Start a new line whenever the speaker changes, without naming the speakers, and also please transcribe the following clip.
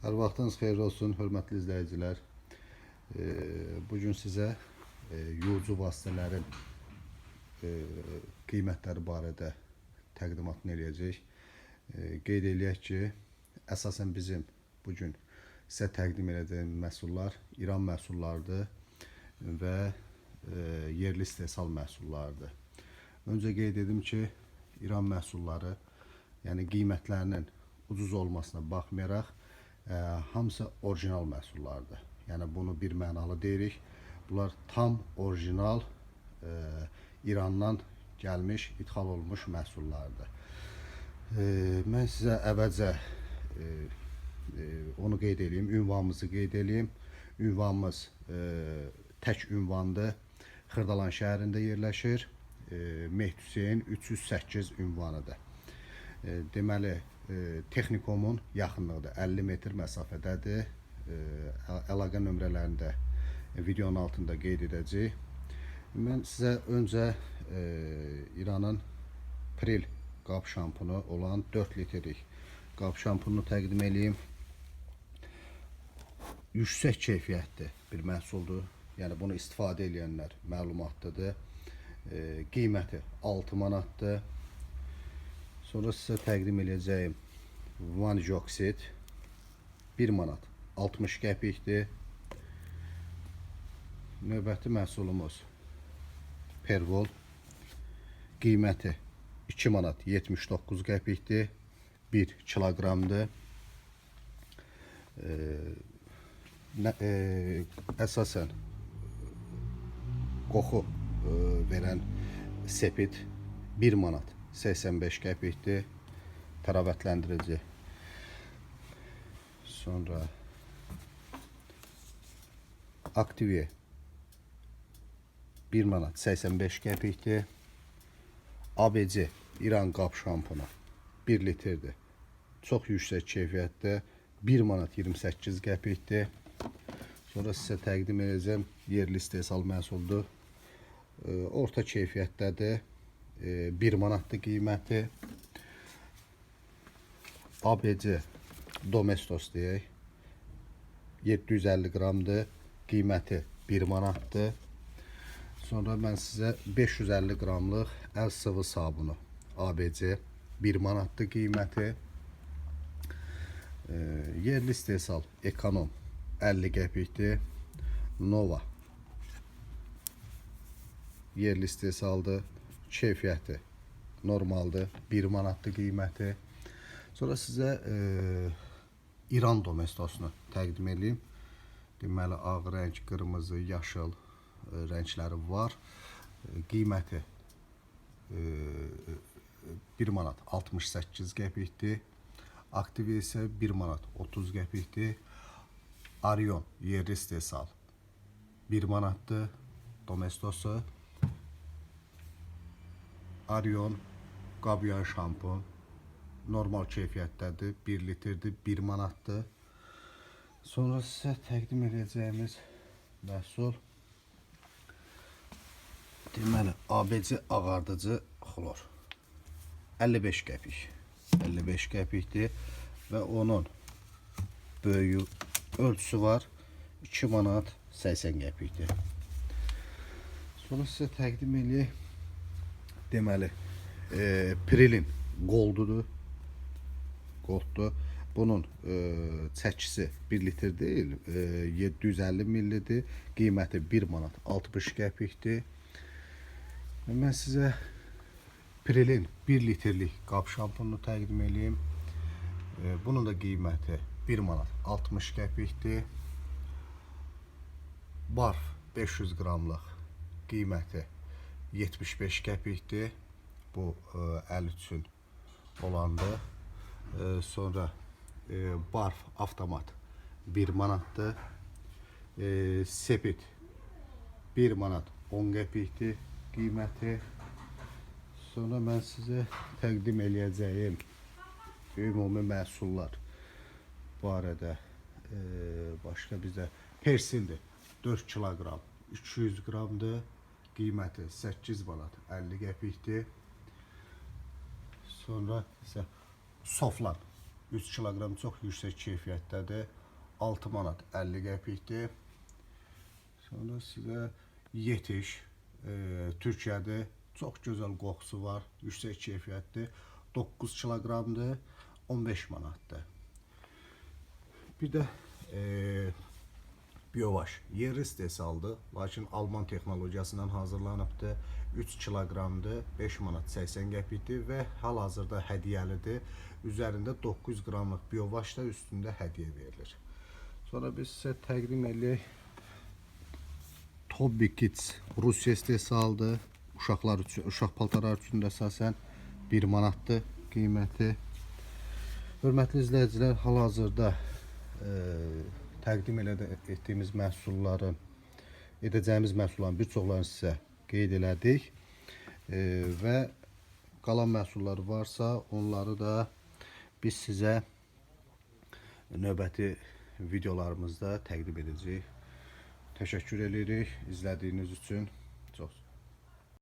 Hər vaxtınız xeyirli olsun, hörmətli izləyicilər. E, bu gün sizə e, yolcu vasitələrin e, qiymətləri barədə təqdimatını eləyəcək. Qeyd eləyək ki, əsasən bizim bu gün sizə təqdim edəcəyim məhsullar İran məhsullarıdır və yerli istehsal məhsullarıdır. Öncə qeyd edim ki, İran məhsulları, yəni qiymətlərinin ucuz olmasına baxmayaraq, e, hamısı orijinal məhsullardır. Yəni bunu bir mənalı deyirik. Bunlar tam orijinal e, İrandan gəlmiş, ithal olmuş məhsullardır. E, mən sizə əvvəlcə e, e, onu qeyd edeyim, ünvanımızı qeyd edeyim. Ünvanımız e, tək ünvandır. Xırdalan şəhərində yerləşir. E, Mehdi Hüseyn 308 ünvanıdır. E, deməli, e, texnikomun yaxınlığıdır. 50 metr məsafədədir. E, əl- əlaqə nömrələrini də videonun altında qeyd edəcəyik. Mən sizə öncə e, İranın Pril qab şampunu olan 4 litrlik qab şampununu təqdim edeyim. Yüksək keyfiyyətli bir məhsuldur. Yəni bunu istifadə edənlər məlumatlıdır. E, qiyməti 6 manatdır. Sonra sizə təqdim edəcəyim Van Joksit 1 manat 60 qəpikdir. Növbəti məhsulumuz Pervol qiyməti 2 manat 79 qəpikdir. 1 kiloqramdır. Ee, nə, e, əsasən qoxu e, sepit 1 manat 85 qəpikdir. Təravətləndirici. Sonra Activia 1 manat 85 qəpikdir. ABC İran qab şampunu 1 litrdir. Çox yüksək keyfiyyətdə 1 manat 28 qəpikdir. Sonra sizə təqdim edəcəm yerli istehsal məhsuldur. E, Orta keyfiyyətdədir. E, 1 manatdır qiyməti. ABC Domestos deyək. 750 qramdır. Qiyməti 1 manatdır. Sonra mən sizə 550 qramlıq əl sıvı sabunu ABC 1 manatdır qiyməti. E, yerli istehsal ekonom 50 qəpikdir. Nova yerli istehsaldır. Keyfiyyəti normaldır. 1 manatdır qiyməti. Sonra sizə e, İran domestosunu təqdim edeyim. Deməli ağ rəng, qırmızı, yaşıl e, rəngləri var. E, qiyməti e, 1 manat 68 qəpikdir. Aktive isə 1 manat 30 qəpikdir. Arion yerli istehsal 1 manatdır. Domestosu Arion Qabyan şampun normal keyfiyyətdədir. 1 litrdir, 1 manatdır. Sonra sizə təqdim edəcəyimiz məhsul deməli ABC ağardıcı xlor 55 qəpik. 55 qəpikdir və onun böyüyü ölçüsü var 2 manat 80 qəpikdir. Sonra sizə təqdim eləyək deməli e, Prilin Gold'udur. Gold'dur. Bunun e, çəkisi 1 litr deyil, e, 750 millidir. Qiyməti 1 manat 60 qəpikdir. Mən sizə Prilin 1 litrlik qab şampununu təqdim edeyim. E, bunun da qiyməti 1 manat 60 qəpikdir. Barf 500 qramlıq qiyməti 75 qəpikdir. Bu e, əl üçün olandır. E, sonra e, barf avtomat 1 manatdır. E, sepit 1 manat 10 qəpikdir qiyməti. Sonra mən sizə təqdim eləyəcəyim ümumi məhsullar barədə e, başqa bizdə persildir. 4 kiloqram 200 qramdır. Qiyməti 8 manat 50 qəpikdir. Sonra isə soflan 3 kiloqram çox yüksək keyfiyyətdədir. 6 manat 50 qəpikdir. Sonra sizə yetiş e, Türkiyədə çox gözəl qoxusu var, yüksək keyfiyyətli. 9 kiloqramdır, 15 manatdır. Bir də e, Biovaş yerli istehsaldır, lakin Alman texnologiyasından hazırlanıbdır. 3 kiloqramdır, 5 manat 80 qəpikdir və hal-hazırda hədiyyəlidir. Üzərində 900 qramlıq Biovaş da üstündə hədiyyə verilir. Sonra biz sizə təqdim eləyək Hobby Kids Rusiya istehsalıdır. Uşaqlar üçün, uşaq paltarları üçün də əsasən 1 manatdır qiyməti. Hörmətli izləyicilər, hal-hazırda e, təqdim elədə, etdiyimiz məhsulların, edəcəyimiz məhsulların bir çoxlarını sizə qeyd elədik. E, və qalan məhsullar varsa, onları da biz sizə növbəti videolarımızda təqdim edəcəyik. Təşəkkür edirik izlədiyiniz üçün.